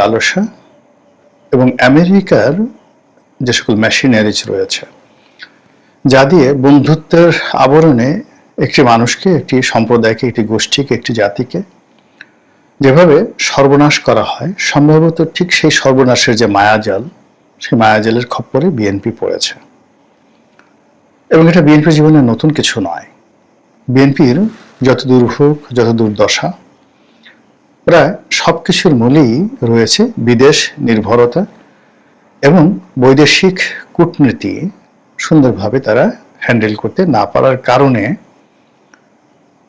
লালসা এবং আমেরিকার যে সকল মেশিনারিজ রয়েছে, যা দিয়ে বন্ধুত্বের আবরণে একটি মানুষকে, একটি সম্প্রদায়কে, একটি গোষ্ঠীকে, একটি জাতিকে যেভাবে সর্বনাশ করা হয়, সম্ভবত ঠিক সেই সর্বনাশের যে মায়াজাল, সেই মায়াজালের খপ্পরে বিএনপি পড়েছে। এবং এটা বিএনপির জীবনে নতুন কিছু নয়। বিএনপির যত দুর্ভোগ যত দুর্দশা প্রায় সব কিছুর মূলেই রয়েছে বিদেশ নির্ভরতা এবং বৈদেশিক কূটনীতি সুন্দরভাবে তারা হ্যান্ডেল করতে না পারার কারণে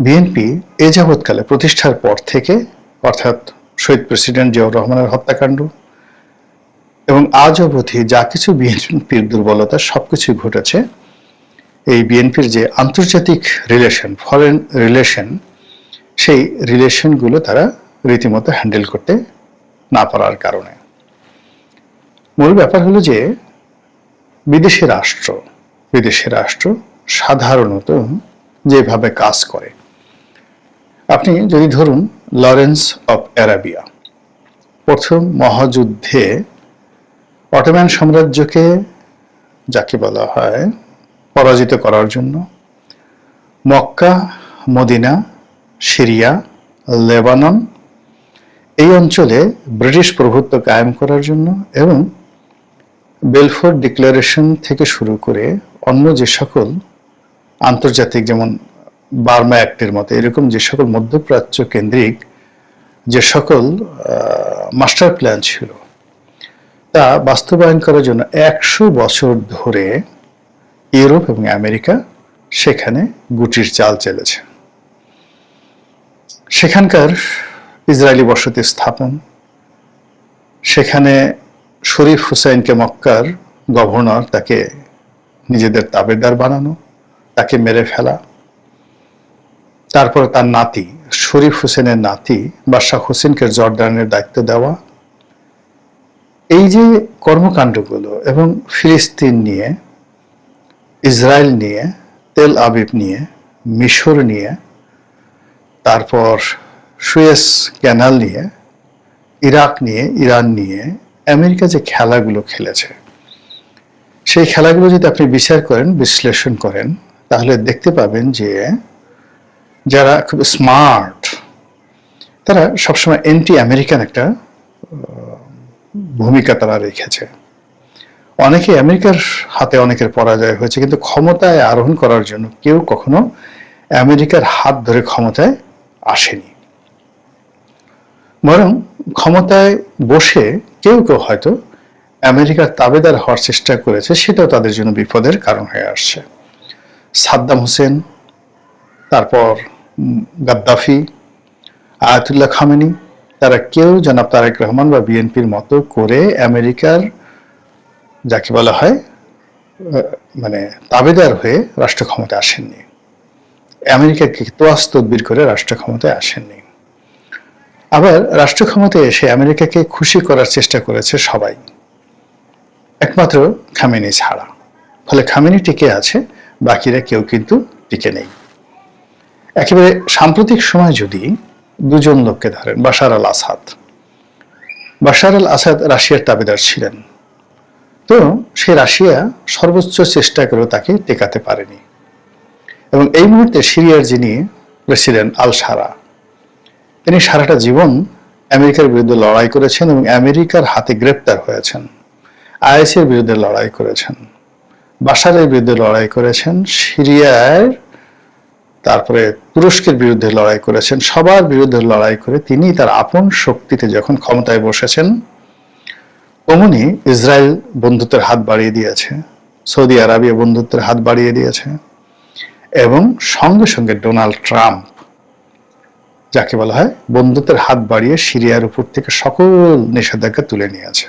বিএনপি এ যাবৎকালে প্রতিষ্ঠার পর থেকে, অর্থাৎ শহীদ প্রেসিডেন্ট জিয়াউর রহমানের হত্যাকাণ্ড এবং আজ অবধি যা কিছু বিএনপির দুর্বলতা সব কিছুই ঘটেছে। এই বিএনপির যে আন্তর্জাতিক রিলেশন ফরেন রিলেশন সেই রিলেশনগুলো তারা রীতিমতো হ্যান্ডেল করতে না পারার কারণে। মূল ব্যাপার হলো যে, বিদেশি রাষ্ট্র বিদেশি রাষ্ট্র সাধারণত যেভাবে কাজ করে। আপনি যদি ধরুন, লরেন্স অফ অ্যারাবিয়া, প্রথম মহাযুদ্ধে অটোম্যান সাম্রাজ্যকে যাকে বলা হয় পরাজিত করার জন্য মক্কা, মদিনা, সিরিয়া, লেবানন এই অঞ্চলে ব্রিটিশ প্রভুত্ব কায়েম করার জন্য এবং বেলফোর ডিক্লারেশন থেকে শুরু করে অন্য যে সকল আন্তর্জাতিক যেমন বার্মা অ্যাক্টের মতো, এরকম যে সকল মধ্যপ্রাচ্য কেন্দ্রিক যে সকল মাস্টার প্ল্যান ছিল, তা বাস্তবায়ন করার জন্য একশো বছর ধরে ইউরোপ এবং আমেরিকা সেখানে গুটির চাল চলেছে। সেখানকার ইসরায়েলি বসতি স্থাপন। সেখানে শরীফ হুসাইনকে মক্কার গভর্নর তাকে নিজেদের তাবেদার বানানো, তাকে মেরে ফেলা। তারপর তার নাতি, শরীফ হোসেনের নাতি বাদশাহ হোসেনকে জর্দানের দায়িত্ব দেওয়া। এই যে কর্মকাণ্ডগুলো এবং ফিলিস্তিন নিয়ে, ইসরায়েল নিয়ে, তেল আবিব নিয়ে, মিশর নিয়ে, তারপর সুয়েস ক্যানাল নিয়ে, ইরাক নিয়ে, ইরান নিয়ে আমেরিকা যে খেলাগুলো খেলেছে। সেই খেলাগুলো যদি আপনি বিচার করেন, বিশ্লেষণ করেন, তাহলে দেখতে পাবেন যে যারা খুব স্মার্ট, তারা সবসময় এন্টি আমেরিকান একটা ভূমিকা তারা রেখেছে। অনেকে আমেরিকার হাতে অনেকের পরাজয় হয়েছে, কিন্তু ক্ষমতায় আরোহণ করার জন্য কেউ কখনো আমেরিকার হাত ধরে ক্ষমতায় আসেনি। বরং ক্ষমতায় বসে কেউ কেউ হয়তো আমেরিকার তাবেদার হওয়ার চেষ্টা করেছে, সেটাও তাদের জন্য বিপদের কারণ হয়ে আসছে। সাদ্দাম হোসেন, তারপর গাদ্দাফি, আয়াতুল্লাহ খামেনি, তারা কেউ জনাব তারেক রহমান বা বিএনপির মতো করে আমেরিকার যাকে বলা হয় মানে তাবেদার হয়ে রাষ্ট্র ক্ষমতায় আসেননি। আমেরিকাকে তোয়াজ তদবির করে রাষ্ট্র ক্ষমতায় আসেননি। আবার রাষ্ট্র ক্ষমতায় এসে আমেরিকাকে খুশি করার চেষ্টা করেছে সবাই। একমাত্র খামেনি ছাড়া। ফলে খামেনি টিকে আছে, বাকিরা কেউ কিন্তু টিকে নেই। একেবারে সাম্প্রতিক সময় যদি দুজন লোককে ধরেন, বাশার আল আসাদ। বাশার আল আসাদ রাশিয়ার তাবেদার ছিলেন। তো সে রাশিয়া সর্বোচ্চ চেষ্টা করে তাকে টেকাতে পারেনি। এবং এই মুহূর্তে সিরিয়ার যিনি প্রেসিডেন্ট আল সারা তিনি সারাটা জীবন আমেরিকার বিরুদ্ধে লড়াই করেছেন এবং আমেরিকার হাতে গ্রেপ্তার হয়েছেন। আইএসের বিরুদ্ধে লড়াই করেছেন। বাসারের বিরুদ্ধে লড়াই করেছেন। সিরিয়ার, তারপরে তুরস্কের বিরুদ্ধে লড়াই করেছেন। সবার বিরুদ্ধে লড়াই করে তিনি তার আপন শক্তিতে যখন ক্ষমতায় বসেছেন অমনি ইসরায়েল বন্ধুত্বের হাত বাড়িয়ে দিয়েছে। সৌদি আরবিয়া বন্ধুত্বের হাত বাড়িয়ে দিয়েছে। এবং সঙ্গে সঙ্গে ডোনাল্ড ট্রাম্প যাকে বলা হয় বন্ধুত্বের হাত বাড়িয়ে সিরিয়ার উপর থেকে সকল নিষেধাজ্ঞা তুলে নিয়েছে।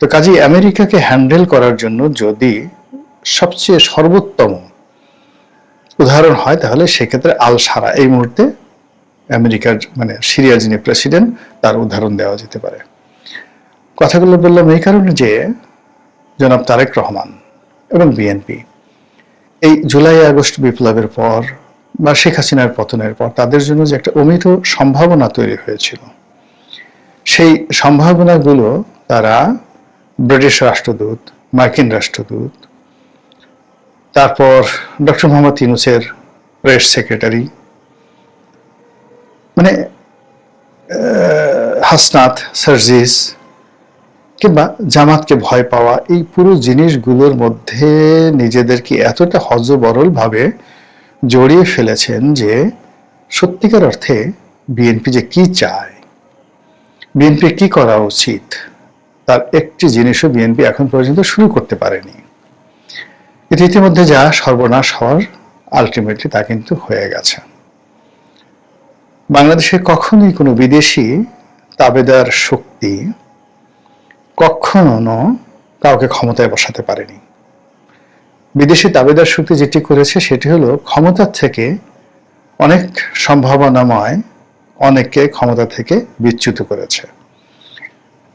তো কাজী আমেরিকাকে হ্যান্ডেল করার জন্য যদি সবচেয়ে সর্বোত্তম উদাহরণ হয়, তাহলে সেক্ষেত্রে আল সারা এই মুহূর্তে আমেরিকার মানে সিরিয়া যিনি প্রেসিডেন্ট, তার উদাহরণ দেওয়া যেতে পারে। কথাগুলো বললাম এই কারণে যে জনাব তারেক রহমান এবং বিএনপি এই জুলাই আগস্ট বিপ্লবের পর বা শেখ হাসিনার পতনের পর তাদের জন্য যে একটা অমিত সম্ভাবনা তৈরি হয়েছিল, সেই সম্ভাবনাগুলো তারা ব্রিটিশ রাষ্ট্রদূত, মার্কিন রাষ্ট্রদূত, তারপর ডক্টর মোহাম্মদ ইউনুসের প্রেস সেক্রেটারি মানে হাসনাত, সার্জিস কিংবা জামাতকে ভয় পাওয়া এই পুরো জিনিসগুলোর মধ্যে নিজেদেরকে এতটা হজবরল ভাবে জড়িয়ে ফেলেছেন যে সত্যিকার অর্থে বিএনপি যে কি চায় বিএনপি কি করা উচিত, তার একটি জিনিসও বিএনপি এখন পর্যন্ত শুরু করতে পারেনি। এটি ইতিমধ্যে যা সর্বনাশ হওয়ার আলটিমেটলি তা কিন্তু হয়ে গেছে। বাংলাদেশে কখনোই কোনো বিদেশি তাবেদার শক্তি কখনো কাউকে ক্ষমতায় বসাতে পারেনি। বিদেশি দাবিদার শক্তি যেটি করেছে, সেটি হলো ক্ষমতার থেকে অনেক সম্ভাবনাময় অনেককে ক্ষমতা থেকে বিচ্যুত করেছে।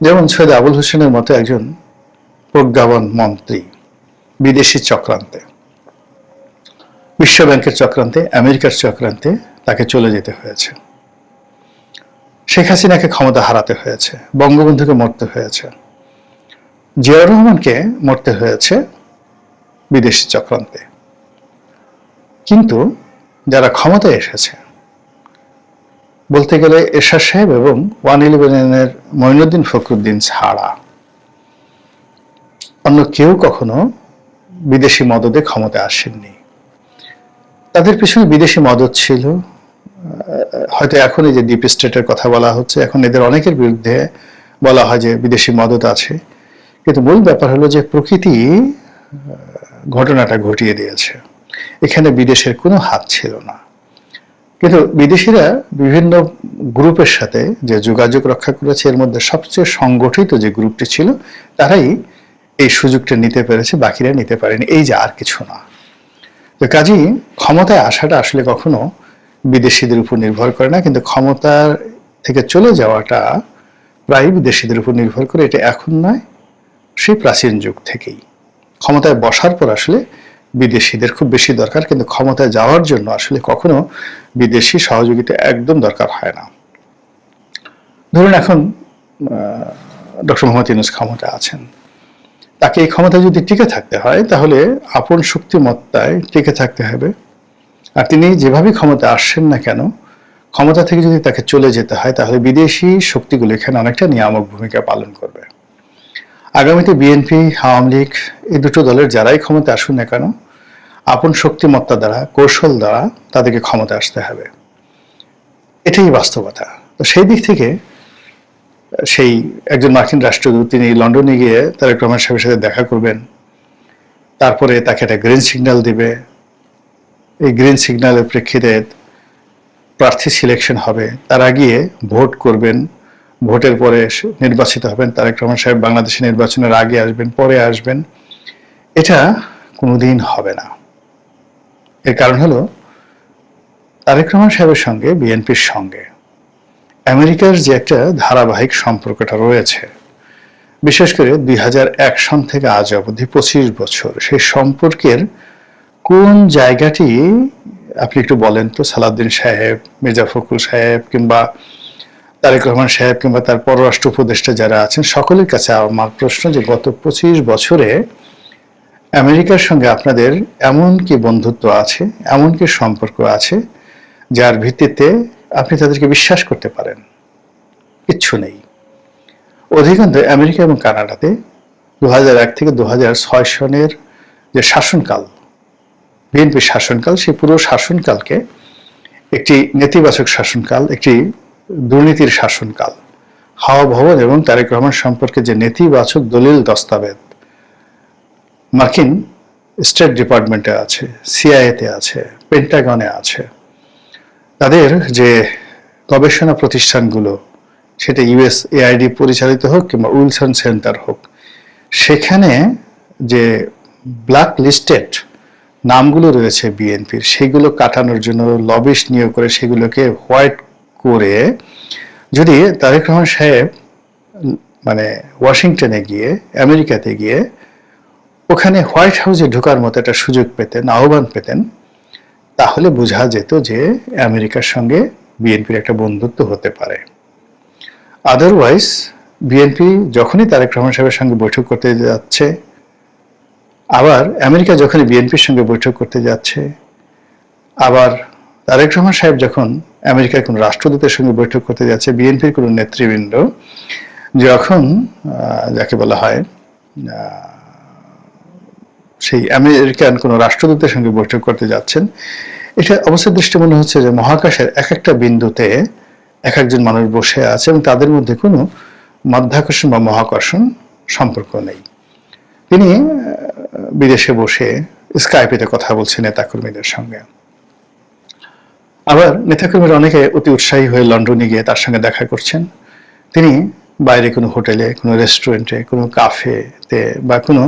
যেমন সৈয়দ আবুল হোসেনের মতো একজন প্রজ্ঞাপন মন্ত্রী বিদেশি চক্রান্তে। বিশ্ব ব্যাংকের চক্রান্তে, আমেরিকার চক্রান্তে তাকে চলে যেতে হয়েছে। শেখ হাসিনাকে ক্ষমতা হারাতে হয়েছে, বঙ্গবন্ধুকে মরতে হয়েছে। জিয়াউর রহমানকে মরতে হয়েছে বিদেশি চক্রান্তে। কিন্তু যারা ক্ষমতায় এসেছে, বলতে গেলে এরশাদ সাহেব এবং ওয়ান ইলেভেনের মঈনুদ্দিন ফখরুদ্দিন ছাড়া অন্য কেউ কখনো বিদেশি মদদে ক্ষমতায় আসেননি। তাদের পিছনে বিদেশি মদত ছিল। হয়তো এখন এই যে ডিপ স্টেটের কথা বলা হচ্ছে, এখন এদের অনেকের বিরুদ্ধে বলা হয় যে বিদেশি মদত আছে। কিন্তু মূল ব্যাপার হলো যে প্রকৃতি ঘটনাটা ঘটিয়ে দিয়েছে। এখানে বিদেশের কোনো হাত ছিল না। কিন্তু বিদেশিরা বিভিন্ন গ্রুপের সাথে যে যোগাযোগ রক্ষা করেছে, এর মধ্যে সবচেয়ে সংগঠিত যে গ্রুপটি ছিল, তারাই এই সুযোগটা নিতে পেরেছে, বাকিরা নিতে পারেনি। এই যে আর কিছু না। তো কাজেই ক্ষমতায় আসাটা আসলে কখনো বিদেশিদের উপর নির্ভর করে না, কিন্তু ক্ষমতার থেকে চলে যাওয়াটা প্রায় বিদেশিদের উপর নির্ভর করে। এটা এখন নয়, সেই প্রাচীন যুগ থেকেই। ক্ষমতায় বসার পর আসলে বিদেশিদের খুব বেশি দরকার, কিন্তু ক্ষমতায় যাওয়ার জন্য আসলে কখনো বিদেশি সহযোগিতা একদম দরকার হয় না। ধরুন এখন ডক্টর মোহাম্মদ ইউনুস ক্ষমতায় আছেন। তাকে এই ক্ষমতায় যদি টিকে থাকতে হয়, তাহলে আপন শক্তিমত্তায় টিকে থাকতে হবে। আর তিনি যেভাবে ক্ষমতা আসছেন না কেন, ক্ষমতা থেকে যদি তাকে চলে যেতে হয়, তাহলে বিদেশি শক্তিগুলো এখানে অনেকটা নিয়ামক ভূমিকা পালন করবে। আগামীতে বিএনপি আওয়ামী লীগ, এই দুটো দলের যারাই ক্ষমতা আসুন না কেন, আপন শক্তিমত্তা দ্বারা, কৌশল দ্বারা তাদেরকে ক্ষমতা আসতে হবে। এটাই বাস্তবতা। তো সেই দিক থেকে, সেই একজন মার্কিন রাষ্ট্রদূত, তিনি লন্ডনে গিয়ে তারেক রহমান সাহেবের সাথে দেখা করবেন। তারপরে তাকে একটা গ্রিন সিগন্যাল দিবে। এই গ্রিন সিগন্যালের প্রেক্ষিতে প্রার্থী সিলেকশন হবে। তারা গিয়ে ভোট করবেন ভোটের পরে নির্বাচিত হবেন। তারেক রহমান সাহেব বাংলাদেশে নির্বাচনের আগে আসবেন, পরে আসবেন। এটা কোনোদিন হবে না। এর কারণ হলো, তারেক রহমান সাহেবের সঙ্গে, বিএনপির সঙ্গে, আমেরিকার যে একটা ধারাবাহিক সম্পর্কটা রয়েছে, বিশেষ করে দুই হাজার এক সন থেকে আজ অবধি পঁচিশ বছর, সেই সম্পর্কের কোন জায়গাটি, আপনি একটু বলেন তো, সালাউদ্দিন সাহেব, মির্জা ফখরুল সাহেব কিংবা তারেক রহমান সাহেব কিংবা তার পররাষ্ট্র উপদেষ্টা যারা আছেন, সকলের কাছে আমার প্রশ্ন যে গত পঁচিশ বছরে আমেরিকার সঙ্গে আপনাদের এমন কি বন্ধুত্ব আছে, এমন কি সম্পর্ক আছে যার ভিত্তিতে আপনি তাদেরকে বিশ্বাস করতে পারেন? কিচ্ছু নেই। অধিকাংশ আমেরিকা এবং কানাডাতে দু এক থেকে দু ছয় সনের যে শাসনকাল, বিএনপির শাসনকাল, সেই পুরো শাসনকালকে একটি নেতিবাচক শাসনকাল, একটি দুর্নীতির শাসনকাল। হাওয়া ভবন এবং তারেক রহমান সম্পর্কে যে নেতিবাচক দলিল দস্তাবেজ মার্কিন স্টেট ডিপার্টমেন্টে আছে, সিআইএতে আছে, পেন্টাগনে আছে। তাদের যে গবেষণা প্রতিষ্ঠানগুলো, সেটা ইউএস এআইডি পরিচালিত হোক কিংবা উইলসন সেন্টার হোক, সেখানে যে ব্ল্যাক লিস্টেড নামগুলো রয়েছে বিএনপির, সেগুলো কাটানোর জন্য লবিস নিয়োগ করে সেগুলোকে হোয়াইট করে যদি তারেক রহমান সাহেব মানে ওয়াশিংটনে গিয়ে, আমেরিকাতে গিয়ে ওখানে হোয়াইট হাউসে ঢোকার মতো একটা সুযোগ পেতেন, আহ্বান পেতেন, তাহলে বোঝা যেত যে আমেরিকার সঙ্গে বিএনপির একটা বন্ধুত্ব হতে পারে। আদারওয়াইজ বিএনপি যখনই তারেক রহমান সাহেবের সঙ্গে বৈঠক করতে যাচ্ছে, আবার আমেরিকা যখনই বিএনপির সঙ্গে বৈঠক করতে যাচ্ছে, আবার তারেক রহমান সাহেব যখন আমেরিকার কোন রাষ্ট্রদূতের সঙ্গে বৈঠক করতে যাচ্ছে, বিএনপির কোন নেতৃবৃন্দ, যখন যাকে বলা হয় সেই আমেরিকান কোন রাষ্ট্রদূতের সঙ্গে বৈঠক করতে যাচ্ছেন, এটা অবশ্যই দৃষ্টি মনে হচ্ছে যে মহাকাশের এক একটা বিন্দুতে এক একজন মানুষ বসে আছে এবং তাদের মধ্যে কোনো মাধ্যাকর্ষণ বা মহাকর্ষণ সম্পর্ক নেই। তিনি বিদেশে বসে স্কাইপেতে কথা বলছেন নেতাকর্মীদের সঙ্গে। আবার নেতাকর্মীরা অনেকে অতি উৎসাহী হয়ে লন্ডনে গিয়ে তার সঙ্গে দেখা করছেন। তিনি বাইরে কোনো হোটেলে, কোনো রেস্টুরেন্টে, কোনো কাফেতে বা কোনো,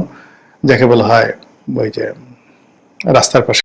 যাকে বলা হয় ওই যে রাস্তার পাশে